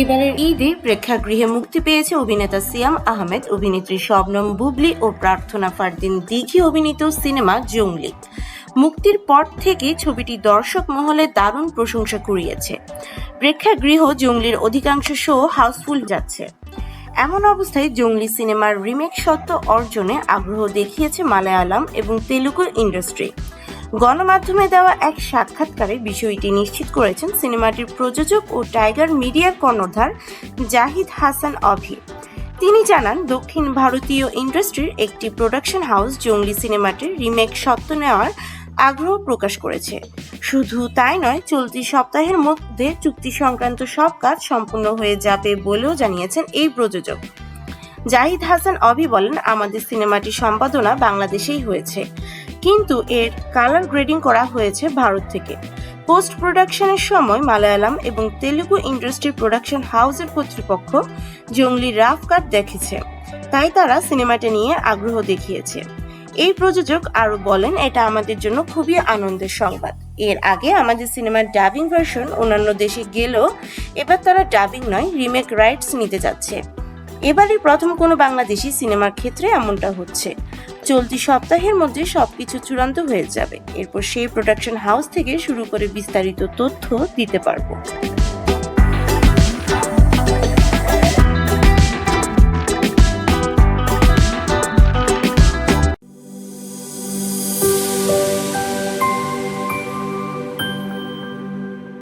এবারের ঈদে প্রেক্ষাগৃহে মুক্তি পেয়েছে অভিনেতা সিয়াম আহমেদ, অভিনেত্রী শবনম বুবলি ও প্রার্থনা ফারদিন দিঘি অভিনীত সিনেমা জঙ্গলি। মুক্তির পর থেকে ছবিটি দর্শক মহলে দারুণ প্রশংসা কুড়িয়েছে। প্রেক্ষাগৃহ জঙ্গলির অধিকাংশ শো হাউসফুল যাচ্ছে। এমন অবস্থায় জঙ্গলি সিনেমার রিমেক সত্ত্ব অর্জনে আগ্রহ দেখিয়েছে মালায়ালাম এবং তেলুগু ইন্ডাস্ট্রি। গণমাধ্যমে দেওয়া এক সাক্ষাৎকারে বিষয়টি নিশ্চিত করেছেন সিনেমাটির প্রযোজক ও টাইগার মিডিয়ার কর্ণধার জাহিদ হাসান অভি। তিনি জানান, দক্ষিণ ভারতীয় ইন্ডাস্ট্রির একটি প্রোডাকশন হাউস জঙ্গলি সিনেমাটির রিমেক সত্ত্ব নেওয়ার আগ্রহ প্রকাশ করেছে। শুধু তাই নয়, চলতি সপ্তাহের মধ্যে চুক্তি সংক্রান্ত সব কাজ সম্পূর্ণ হয়ে যাবে বলেও জানিয়েছেন এই প্রযোজক। জাহিদ হাসান অভি বলেন, আমাদের সিনেমাটি সম্পাদনা বাংলাদেশেই হয়েছে। কিন্তু এর কালার গ্রেডিং করা হয়েছে ভারত থেকে। পোস্ট প্রোডাকশনের সময় মালায়ালাম এবং তেলুগু ইন্ডাস্ট্রি প্রোডাকশন হাউসের কর্তৃপক্ষ জঙ্গলি রাফ কাট দেখেছে। তাই তারা সিনেমাটি নিয়ে আগ্রহ দেখিয়েছে। এই প্রযোজক আরও বলেন, এটা আমাদের জন্য খুবই আনন্দের সংবাদ। এর আগে আমাদের সিনেমার ডাবিং ভার্সন অন্যান্য দেশে গেলেও এবার তারা ডাবিং নয় রিমেক রাইটস নিতে যাচ্ছে। এবারই প্রথম কোনো বাংলাদেশি সিনেমার ক্ষেত্রে এমনটা হচ্ছে। চলতি সপ্তাহের মধ্যে সবকিছু চূড়ান্ত হয়ে যাবে। এরপর সেই প্রোডাকশন হাউস থেকে শুরু করে বিস্তারিত তথ্য দিতে পারব।